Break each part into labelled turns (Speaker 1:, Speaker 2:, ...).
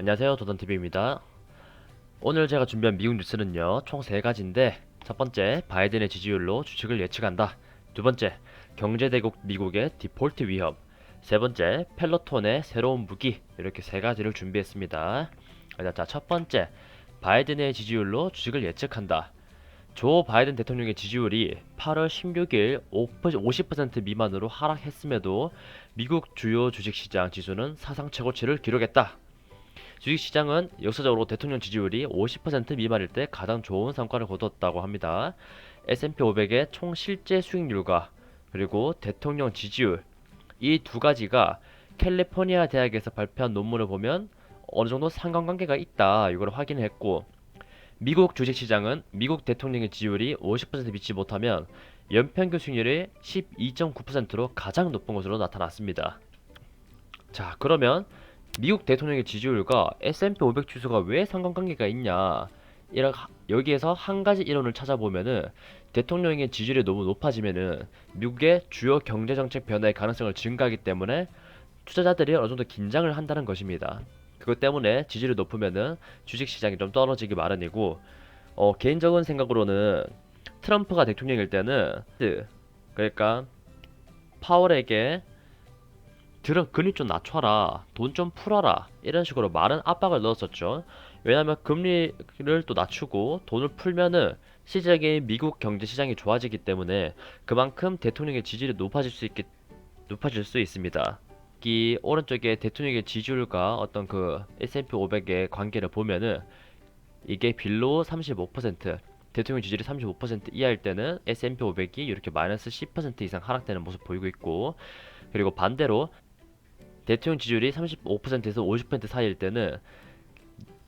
Speaker 1: 안녕하세요. 도전TV입니다. 오늘 제가 준비한 미국 뉴스는요 총 3가지인데 첫 번째 바이든의 지지율로 주식을 예측한다. 두 번째 경제대국 미국의 디폴트 위협 세 번째 펠로톤의 새로운 무기. 이렇게 세 가지를 준비했습니다. 자 첫 번째 바이든의 지지율로 주식을 예측한다. 조 바이든 대통령의 지지율이 8월 16일 50% 미만으로 하락했음에도 미국 주요 주식시장 지수는 사상 최고치를 기록했다. 주식시장은 역사적으로 대통령 지지율이 50% 미만일 때 가장 좋은 성과를 거뒀다고 합니다. S&P 500의 총 실제 수익률과 그리고 대통령 지지율 이 두 가지가 캘리포니아 대학에서 발표한 논문을 보면 어느 정도 상관관계가 있다 이걸 확인했고 미국 주식시장은 미국 대통령의 지지율이 50% 미치 못하면 연평균 수익률이 12.9%로 가장 높은 것으로 나타났습니다. 자, 그러면 미국 대통령의 지지율과 S&P 500 지수가 왜 상관관계가 있냐? 여기에서 한 가지 이론을 찾아보면은 대통령의 지지율이 너무 높아지면은 미국의 주요 경제 정책 변화의 가능성을 증가하기 때문에 투자자들이 어느 정도 긴장을 한다는 것입니다. 그것 때문에 지지율이 높으면은 주식 시장이 좀 떨어지기 마련이고 어, 개인적인 생각으로는 트럼프가 대통령일 때는 그- 그러니까 파월에게 들어 금리 좀 낮춰라 돈 좀 풀어라 이런 식으로 많은 압박을 넣었었죠. 왜냐하면 금리를 또 낮추고 돈을 풀면은 시장의 미국 경제 시장이 좋아지기 때문에 그만큼 대통령의 지지율이 높아질 수 있게 높아질 수 있습니다. 이 오른쪽에 대통령의 지지율과 어떤 그 S&P 500의 관계를 보면은 이게 빌로 35% 대통령 지지율이 35% 이하일 때는 S&P 500이 이렇게 마이너스 10% 이상 하락되는 모습 보이고 있고 그리고 반대로 대통령 지지율이 35%에서 50% 사이일 때는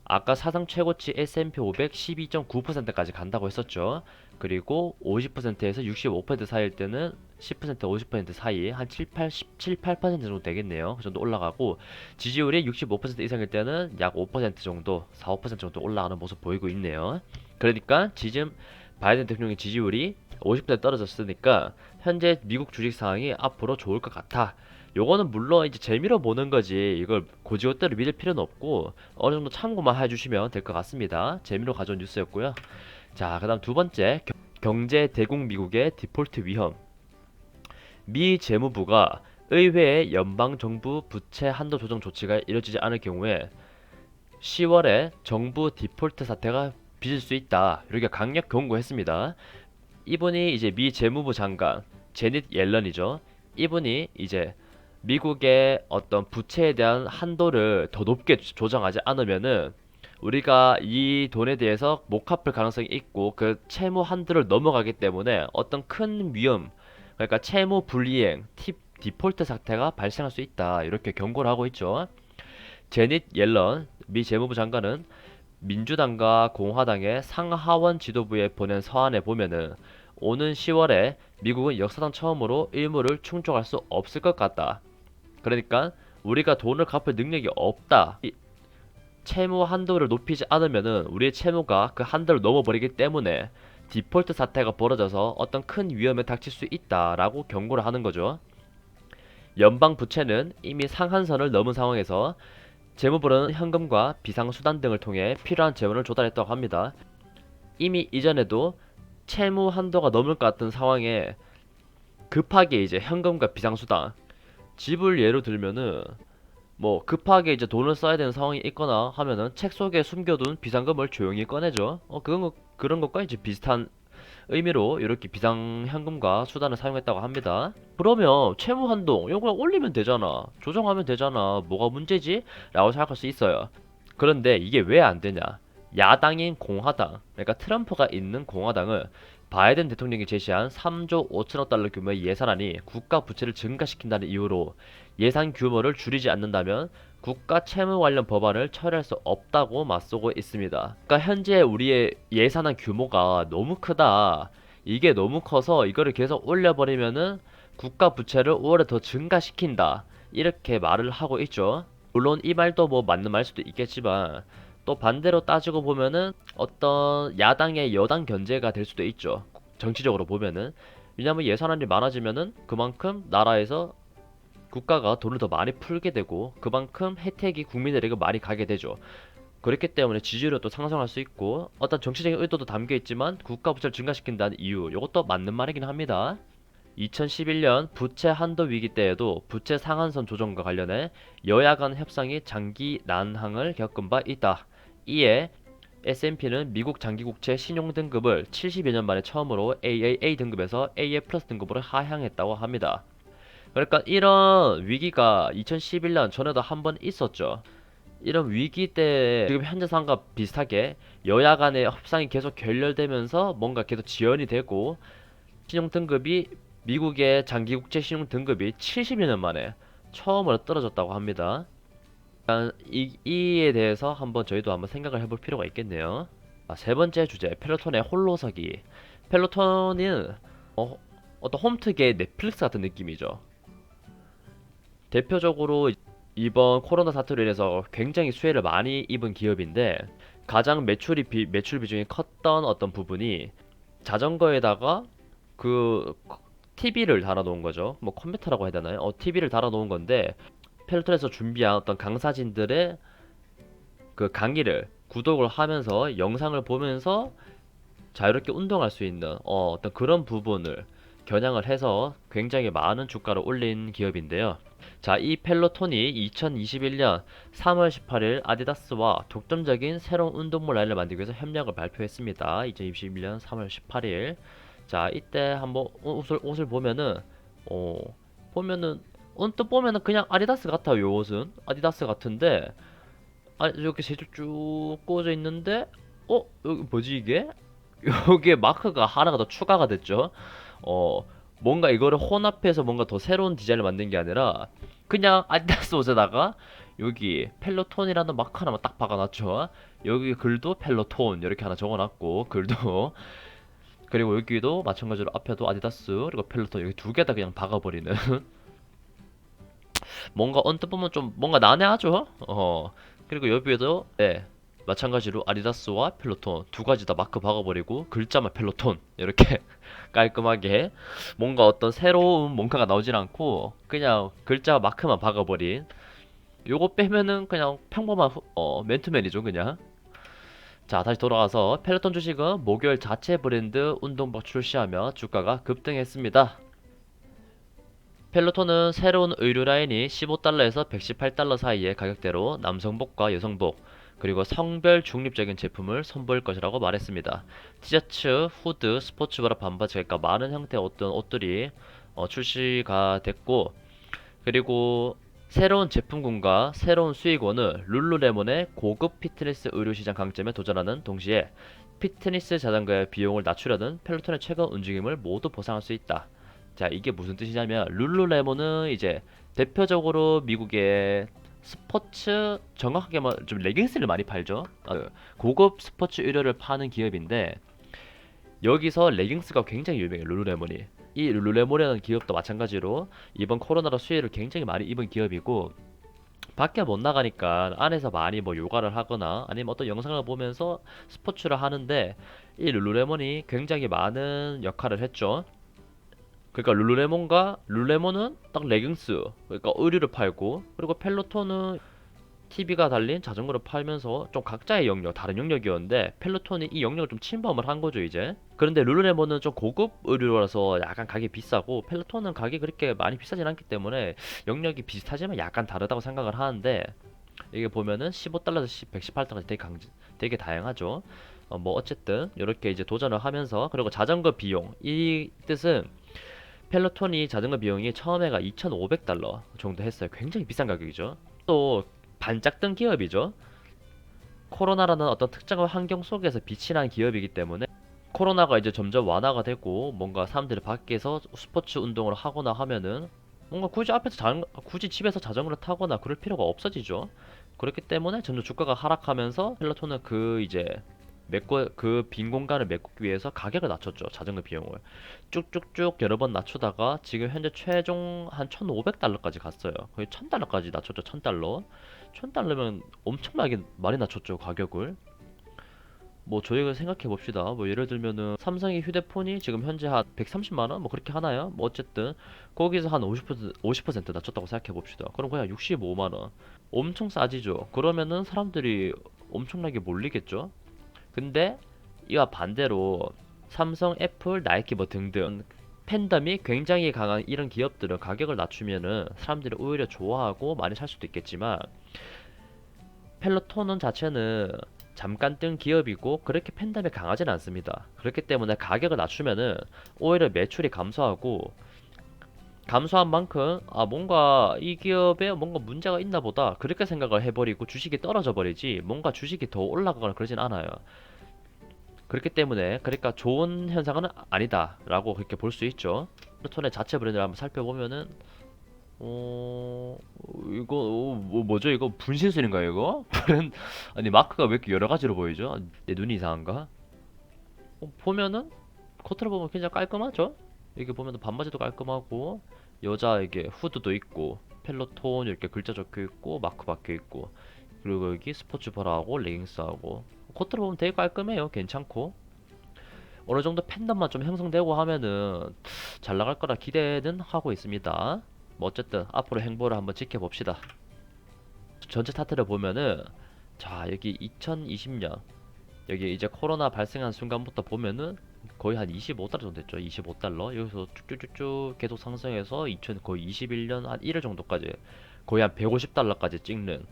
Speaker 1: 아까 사상 최고치 S&P 500 12.9%까지 간다고 했었죠. 그리고 50%에서 65% 사이일 때는 10% 50% 사이 한 7, 8, 17, 8% 정도 되겠네요. 그 정도 올라가고 지지율이 65% 이상일 때는 약 5% 정도, 4, 5% 정도 올라가는 모습 보이고 있네요. 그러니까 지금 바이든 대통령의 지지율이 50% 떨어졌으니까 현재 미국 주식 상황이 앞으로 좋을 것 같아. 요거는 물론 이제 재미로 보는 거지 이걸 고지고대로 믿을 필요는 없고 어느 정도 참고만 해주시면 될 것 같습니다. 재미로 가져온 뉴스였고요. 자, 그 다음 두 번째 겨- 경제 대국 미국의 디폴트 위험. 미 재무부가 의회의 연방 정부 부채 한도 조정 조치가 이뤄지지 않을 경우에 10월에 정부 디폴트 사태가 빚을 수 있다. 이렇게 강력 경고했습니다. 이분이 이제 미 재무부 장관 제닛 옐런이죠. 이분이 이제 미국의 어떤 부채에 대한 한도를 더 높게 조- 조정하지 않으면은 우리가 이 돈에 대해서 못 갚을 가능성이 있고 그 채무 한도를 넘어가기 때문에 어떤 큰 위험 그러니까 채무 불이행, 팁 디폴트 사태가 발생할 수 있다. 이렇게 경고를 하고 있죠. 제닛 옐런 미 재무부 장관은 민주당과 공화당의 상하원 지도부에 보낸 서한에 보면은 오는 10월에 미국은 역사상 처음으로 일무를 충족할 수 없을 것 같다. 그러니까 우리가 돈을 갚을 능력이 없다. 이 채무 한도를 높이지 않으면은 우리의 채무가 그 한도를 넘어버리기 때문에 디폴트 사태가 벌어져서 어떤 큰 위험에 닥칠 수 있다라고 경고를 하는 거죠. 연방 부채는 이미 상한선을 넘은 상황에서 재무부는 현금과 비상수단 등을 통해 필요한 재원을 조달했다고 합니다. 이미 이전에도 채무 한도가 넘을 것 같은 상황에 급하게 이제 현금과 비상수단 집을 예로 들면은 뭐 급하게 이제 돈을 써야 되는 상황이 있거나 하면은 책 속에 숨겨둔 비상금을 조용히 꺼내죠. 어 그런 거 그런 것과 이제 비슷한 의미로 이렇게 비상현금과 수단을 사용했다고 합니다. 그러면 채무 한도 이거 그냥 올리면 되잖아. 조정하면 되잖아. 뭐가 문제지? 라고 생각할 수 있어요. 그런데 이게 왜 안 되냐? 야당인 공화당, 그러니까 트럼프가 있는 공화당은 바이든 대통령이 제시한 3조 5천억 달러 규모의 예산안이 국가 부채를 증가시킨다는 이유로 예산 규모를 줄이지 않는다면 국가 채무 관련 법안을 처리할 수 없다고 맞서고 있습니다. 그러니까 현재 우리의 예산안 규모가 너무 크다. 이게 너무 커서 이거를 계속 올려버리면은 국가 부채를 오히려 더 증가시킨다. 이렇게 말을 하고 있죠. 물론 이 말도 뭐 맞는 말 수도 있겠지만 또 반대로 따지고 보면은 어떤 야당의 여당 견제가 될 수도 있죠. 정치적으로 보면은 왜냐면 예산안이 많아지면은 그만큼 나라에서 국가가 돈을 더 많이 풀게 되고 그만큼 혜택이 국민들에게 많이 가게 되죠. 그렇기 때문에 지지율도 상승할 수 있고 어떤 정치적인 의도도 담겨 있지만 국가 부채를 증가시킨다는 이유 이것도 맞는 말이긴 합니다. 2011년 부채 한도 위기 때에도 부채 상한선 조정과 관련해 여야 간 협상이 장기 난항을 겪은 바 있다. 이에 S&P는 미국 장기국채 신용 등급을 70여 년 만에 처음으로 AAA 등급에서 AA 플러스 등급으로 하향했다고 합니다. 그러니까 이런 위기가 2011년 전에도 한 번 있었죠. 이런 위기 때 지금 현재 상황과 비슷하게 여야 간의 협상이 계속 결렬되면서 뭔가 계속 지연이 되고 신용 등급이 미국의 장기국채 신용 등급이 70여 년 만에 처음으로 떨어졌다고 합니다. 일단 이, 이에 대해서 한번 저희도 한번 생각을 해볼 필요가 있겠네요. 아, 세 번째 주제, 펠로톤의 홀로서기. 펠로톤은 어, 어떤 홈트계의 넷플릭스 같은 느낌이죠. 대표적으로 이번 코로나 사태로 인해서 굉장히 수혜를 많이 입은 기업인데 가장 매출이 비, 매출 비중이 컸던 어떤 부분이 자전거에다가 그 TV를 달아 놓은 거죠. 뭐 컴퓨터라고 해야 되나요? 어, TV를 달아 놓은 건데 펠로톤에서 준비한 어떤 강사진들의 그 강의를 구독을 하면서 영상을 보면서 자유롭게 운동할 수 있는 어, 어떤 그런 부분을 겨냥을 해서 굉장히 많은 주가를 올린 기업인데요. 자, 이 펠로톤이 2021년 3월 18일 아디다스와 독점적인 새로운 운동물 라인을 만들기 위해서 협력을 발표했습니다. 2021년 3월 18일. 자, 이때 한번 옷을, 옷을 보면은, 어, 보면은, 언뜻 보면은 그냥 아디다스 같아요, 요 옷은. 아디다스 같은데, 아, 이렇게 세줄 쭉 꽂아 있는데, 어? 여기 뭐지 이게? 여기에 마크가 하나가 더 추가가 됐죠. 어, 뭔가 이거를 혼합해서 뭔가 더 새로운 디자인을 만든 게 아니라, 그냥 아디다스 옷에다가, 여기 펠로톤이라는 마크 하나만 딱 박아놨죠. 여기 글도 펠로톤 이렇게 하나 적어놨고 글도 그리고 여기도 마찬가지로 앞에도 아디다스 그리고 펠로톤 여기 두 개 다 그냥 박아버리는 뭔가 언뜻 보면 좀 뭔가 난해하죠? 어. 그리고 여기에도 네 마찬가지로 아디다스와 펠로톤 두 가지 다 마크 박아버리고 글자만 펠로톤 이렇게 깔끔하게 뭔가 어떤 새로운 뭔가가 나오질 않고 그냥 글자 마크만 박아버린. 요거 빼면은 그냥 평범한 후- 어 맨투맨이죠 그냥. 자, 다시 돌아가서 펠로톤 주식은 목요일 자체 브랜드 운동복 출시하며 주가가 급등했습니다. 펠로톤은 새로운 의류 라인이 15달러에서 118달러 사이의 가격대로 남성복과 여성복, 그리고 성별 중립적인 제품을 선보일 것이라고 말했습니다. 티셔츠, 후드, 스포츠브라 반바지, 그러니까 많은 형태의 어떤 옷들이 어, 출시가 됐고, 그리고 새로운 제품군과 새로운 수익원은 룰루레몬의 고급 피트니스 의류 시장 강점에 도전하는 동시에 피트니스 자전거의 비용을 낮추려는 펠로톤의 최근 움직임을 모두 보상할 수 있다. 자, 이게 무슨 뜻이냐면 룰루레몬은 이제 대표적으로 미국의 스포츠 정확하게 말좀 레깅스를 많이 팔죠. 어, 고급 스포츠 의류를 파는 기업인데 여기서 레깅스가 굉장히 유명해요. 룰루레몬이. 이 룰루레몬이라는 기업도 마찬가지로 이번 코로나로 수혜를 굉장히 많이 입은 기업이고 밖에 못 나가니까 안에서 많이 뭐 요가를 하거나 아니면 어떤 영상을 보면서 스포츠를 하는데 이 룰루레몬이 굉장히 많은 역할을 했죠. 그러니까 룰루레몬과 룰레몬은 딱 레깅스 그러니까 의류를 팔고 그리고 펠로톤은 TV가 달린 자전거를 팔면서 좀 각자의 영역, 다른 영역이었는데 펠로톤이 이 영역을 좀 침범을 한 거죠 이제. 그런데 룰루레몬은 좀 고급 의류라서 약간 가격이 비싸고 펠로톤은 가격이 그렇게 많이 비싸진 않기 때문에 영역이 비슷하지만 약간 다르다고 생각을 하는데 이게 보면은 15달러에서 118달러까지 되게 강, 되게 다양하죠. 어, 뭐 어쨌든 이렇게 이제 도전을 하면서 그리고 자전거 비용 이 뜻은 펠로톤이 자전거 비용이 처음에가 2,500달러 정도 했어요. 굉장히 비싼 가격이죠. 또 반짝 뜬 기업이죠. 코로나라는 어떤 특정한 환경 속에서 빛이 난 기업이기 때문에 코로나가 이제 점점 완화가 되고 뭔가 사람들이 밖에서 스포츠 운동을 하거나 하면은 뭔가 굳이 앞에서 자전 굳이 집에서 자전거를 타거나 그럴 필요가 없어지죠. 그렇기 때문에 점점 주가가 하락하면서 펠로톤은 그 이제 메꿔 그 빈 공간을 메꾸기 위해서 가격을 낮췄죠. 자전거 비용을. 쭉쭉쭉 여러 번 낮추다가 지금 현재 최종 한 1,500달러까지 갔어요. 거의 1,000달러까지 낮췄죠. 1,000달러. 1,000달러면 엄청나게 많이 낮췄죠. 가격을. 뭐 저희가 생각해 봅시다. 뭐 예를 들면은 삼성의 휴대폰이 지금 현재 한 130만 원? 뭐 그렇게 하나요? 뭐 어쨌든 거기서 한 50% 50% 낮췄다고 생각해 봅시다. 그럼 그냥 65만 원. 엄청 싸지죠. 그러면은 사람들이 엄청나게 몰리겠죠. 근데 이와 반대로 삼성, 애플, 나이키 뭐 등등 팬덤이 굉장히 강한 이런 기업들은 가격을 낮추면은 사람들이 오히려 좋아하고 많이 살 수도 있겠지만 펠로톤은 자체는 잠깐 뜬 기업이고 그렇게 팬덤이 강하진 않습니다. 그렇기 때문에 가격을 낮추면은 오히려 매출이 감소하고 감소한 만큼 아 뭔가 이 기업에 뭔가 문제가 있나 보다 그렇게 생각을 해버리고 주식이 떨어져 버리지 뭔가 주식이 더 올라가거나 그러진 않아요. 그렇기 때문에 그러니까 좋은 현상은 아니다 라고 그렇게 볼 수 있죠. 펠로톤의 자체 브랜드를 한번 살펴보면은 어 이거 어, 뭐 뭐죠 이거 분신술인가요 이거? 브랜 아니 마크가 왜 이렇게 여러 가지로 보이죠? 내 눈이 이상한가? 어, 보면은 겉으로 보면 굉장히 깔끔하죠? 이게 보면은 반바지도 깔끔하고 여자 이게 후드도 있고 펠로톤 이렇게 글자 적혀 있고 마크 박혀 있고 그리고 여기 스포츠 브라하고 레깅스하고 겉으로 보면 되게 깔끔해요 괜찮고 어느 정도 팬덤만 좀 형성되고 하면은 잘 나갈 거라 기대는 하고 있습니다. 뭐 어쨌든 앞으로 행보를 한번 지켜봅시다. 전체 차트를 보면은 자 여기 2020년 여기 이제 코로나 발생한 순간부터 보면은 거의 한 25달러 정도 됐죠. 25달러 여기서 쭉쭉쭉쭉 계속 상승해서 2000 거의 21년 한 1월 정도까지 거의 한 150달러까지 찍는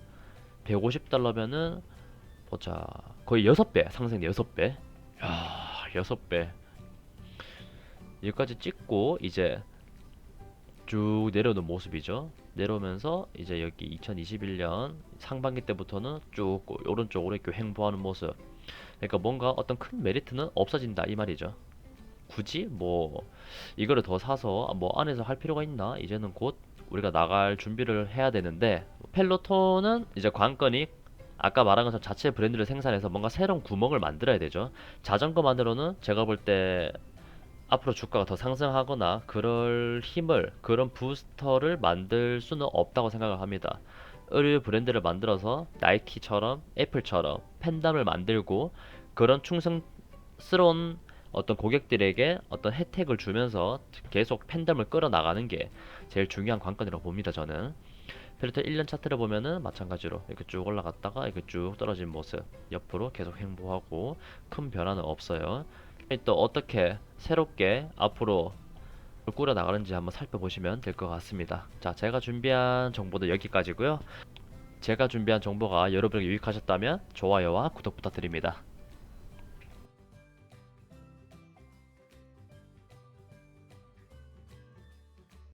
Speaker 1: 150달러면은 보자 거의 6배 상승 6배 야 6배 여기까지 찍고 이제 쭉 내려오는 모습이죠. 내려오면서 이제 여기 2021년 상반기 때부터는 쭉 오른쪽으로 이렇게 횡보하는 모습. 그러니까 뭔가 어떤 큰 메리트는 없어진다 이 말이죠. 굳이 뭐 이거를 더 사서 뭐 안에서 할 필요가 있나? 이제는 곧 우리가 나갈 준비를 해야 되는데 펠로톤은 이제 관건이 아까 말한 것처럼 자체 브랜드를 생산해서 뭔가 새로운 구멍을 만들어야 되죠. 자전거만으로는 제가 볼 때 앞으로 주가가 더 상승하거나 그럴 힘을 그런 부스터를 만들 수는 없다고 생각을 합니다. 의류 브랜드를 만들어서 나이키처럼 애플처럼 팬덤을 만들고 그런 충성스러운 어떤 고객들에게 어떤 혜택을 주면서 계속 팬덤을 끌어나가는 게 제일 중요한 관건이라고 봅니다. 저는. 펠로톤 1년 차트를 보면은 마찬가지로 이렇게 쭉 올라갔다가 이렇게 쭉 떨어진 모습 옆으로 계속 횡보하고 큰 변화는 없어요. 또 어떻게 새롭게 앞으로 꾸려 나가는지 한번 살펴보시면 될 것 같습니다. 자, 제가 준비한 정보도 여기까지고요. 제가 준비한 정보가 여러분에게 유익하셨다면 좋아요와 구독 부탁드립니다.